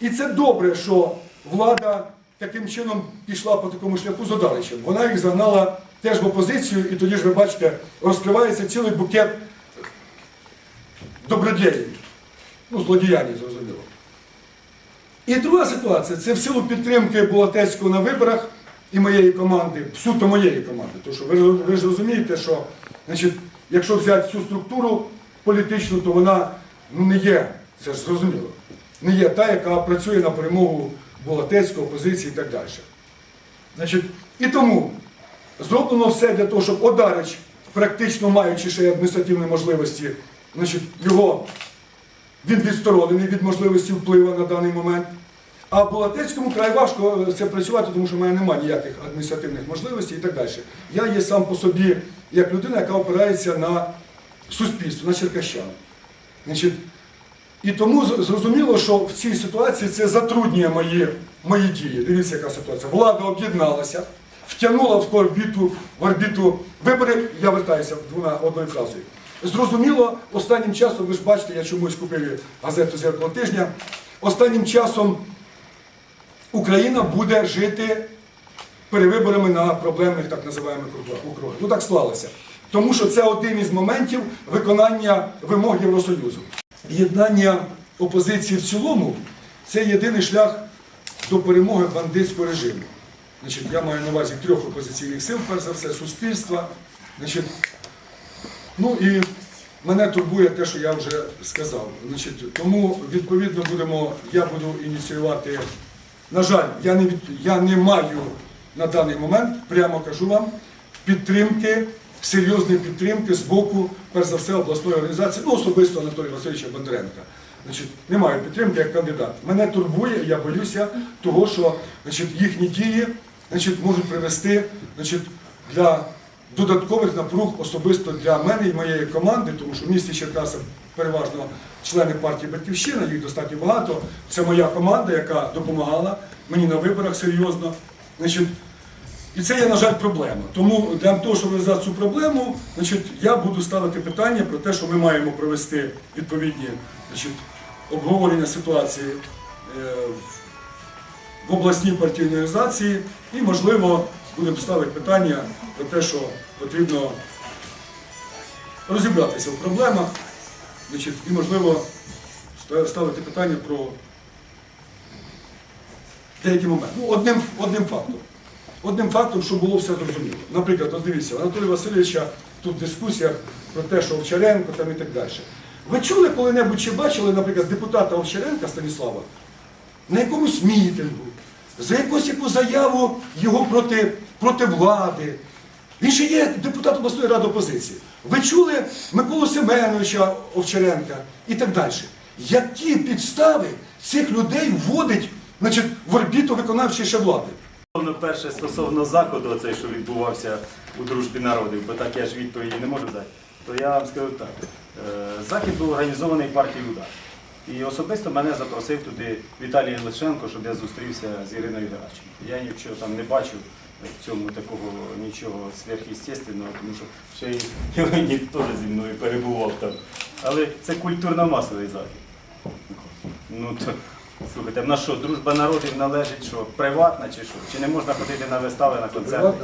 І це добре, що влада таким чином пішла по такому шляху з Одаричем. Вона їх загнала теж в опозицію, і тоді ж ви бачите, розкривається цілий букет добродіїв. Ну, злодіяння, зрозуміло. І друга ситуація це в силу підтримки Болотецького на виборах і моєї команди, суто моєї команди. Тому що ви, ви ж розумієте, що значить, якщо взяти цю структуру політичну, то вона ну, не є, це ж зрозуміло, не є та, яка працює на перемогу Болотецького, опозиції і так далі. Значить, і тому зроблено все для того, щоб Одарич, практично маючи ще адміністративні можливості, значить, його він відсторонений від можливості впливу на даний момент. А в Болотецькому край важко це працювати, тому що в мене немає ніяких адміністративних можливостей і так далі. Я є сам по собі як людина, яка опирається на суспільство, на черкащан. Значить, і тому зрозуміло, що в цій ситуації це затруднює мої, мої дії. Дивіться, яка ситуація. Влада об'єдналася, втягнула в орбіту, в орбіту вибори, я вертаюся двома одною фразою. Зрозуміло, останнім часом, ви ж бачите, я чомусь купив газету «Зеркало тижня. Останнім часом Україна буде жити перевиборами на проблемних так називаємо округах. Ну так склалося. Тому що це один із моментів виконання вимог Євросоюзу. Єднання опозиції в цілому це єдиний шлях до перемоги бандитського режиму. Значить, я маю на увазі трьох опозиційних сил, перш за все, суспільства. Значить, ну і мене турбує те, що я вже сказав. Значить, тому відповідно будемо, я буду ініціювати. На жаль, я не, я не маю на даний момент, прямо кажу вам, підтримки, серйозної підтримки з боку, перш за все, обласної організації, ну особисто Анатолія Васильовича Бондаренка. Значить, немає підтримки як кандидат. Мене турбує, я боюся того, що значить, їхні дії значить, можуть привести значить, для додаткових напруг особисто для мене і моєї команди, тому що в місті Черкаса переважно члени партії Батьківщина, їх достатньо багато. Це моя команда, яка допомагала мені на виборах серйозно. Значить, і це є, на жаль, проблема. Тому для того, щоб розв'язати цю проблему, значить, я буду ставити питання про те, що ми маємо провести відповідні значить, обговорення ситуації е, в- обласній партійній організації і, можливо, будемо ставити питання про те, що потрібно розібратися в проблемах, значить, і, можливо, ставити питання про деякі моменти. Ну, одним, одним фактом. Одним фактом, щоб було все зрозуміло. Наприклад, от дивіться, у Анатолія Васильовича тут в дискусіях про те, що Овчаренко там і так далі. Ви чули коли-небудь чи бачили, наприклад, депутата Овчаренка Станіслава на якомусь мітингу, за якусь яку заяву його проти, проти влади. Він ще є депутат обласної ради опозиції. Ви чули Миколу Семеновича Овчаренка і так далі. Які підстави цих людей вводить значить, в орбіту виконавчої ще влади? Стосовно перше, стосовно заходу, оцей, що відбувався у дружбі народів, бо так я ж відповіді не можу дати, то я вам скажу так. Е, Захід був організований партією «Удар». І особисто мене запросив туди Віталій Лишенко, щоб я зустрівся з Іриною Геращенко. Я нічого там не бачив в цьому такого нічого сверхъестественного, тому що ще й Леонід теж зі мною перебував там. Але це культурно-масовий захід. Ну то слухайте, в нас що, дружба народів належить що, приватна чи що? Чи не можна ходити на вистави, на концерти?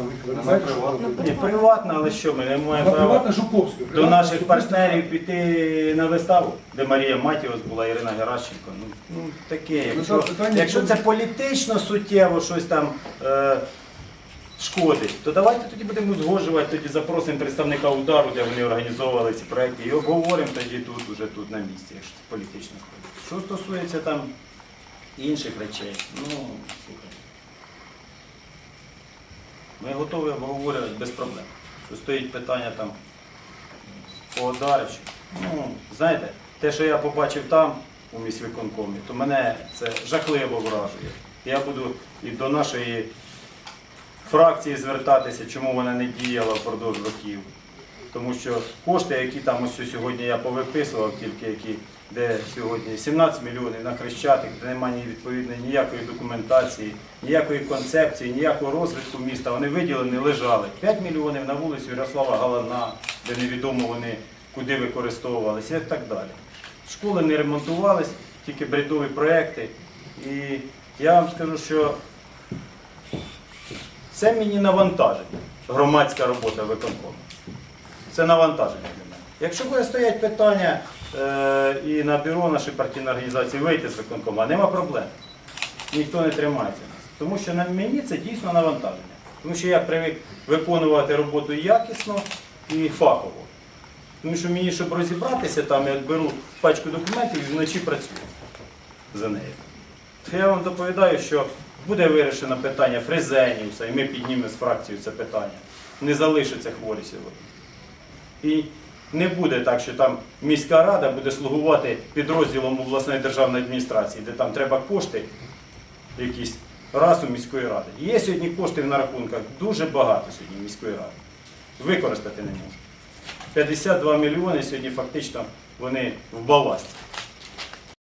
Приватна, Ні, приватна, але що, ми не маємо права приватна Жуковська. до наших партнерів піти на виставу, де Марія Матіос була, Ірина Геращенко. Ну, ну таке, Ну, якщо, питання якщо це політично суттєво щось там е, шкодить, то давайте тоді будемо узгоджувати, тоді запросимо представника удару, де вони організовували ці проекти, і обговоримо тоді тут, уже тут на місці, якщо це політично шкодить. Що стосується там інших речей, ну. Ми готові обговорювати без проблем. Що стоїть питання там по Одаричу. Ну, знаєте, те, що я побачив там, у міськвиконкомі, то мене це жахливо вражує. Я буду і до нашої фракції звертатися, чому вона не діяла впродовж років. Тому що кошти, які там ось сьогодні я повиписував, тільки які, де сьогодні 17 мільйонів на Хрещатик, де немає відповідної ніякої документації, ніякої концепції, ніякого розвитку міста. Вони виділені, лежали. 5 мільйонів на вулицю Ярослава Галана, де невідомо вони куди використовувалися і так далі. Школи не ремонтувались, тільки бредові проекти. І я вам скажу, що це мені навантаження, громадська робота виконкому. Це навантаження для мене. Якщо буде стоять питання е, і на бюро нашої партійної організації вийти з виконкома, нема проблем. Ніхто не тримається нас. Тому що на мені це дійсно навантаження. Тому що я привик виконувати роботу якісно і фахово. Тому що мені, щоб розібратися, там я беру пачку документів і вночі працюю за нею. То я вам доповідаю, що буде вирішено питання Фрезенівса, і ми піднімемо з фракцією це питання. Не залишаться хворі сьогодні. І не буде так, що там міська рада буде слугувати підрозділом обласної державної адміністрації, де там треба кошти якісь раз у міської ради. Є сьогодні коштів на рахунках дуже багато сьогодні міської ради. Використати не можуть. 52 мільйони сьогодні фактично вони в баласті.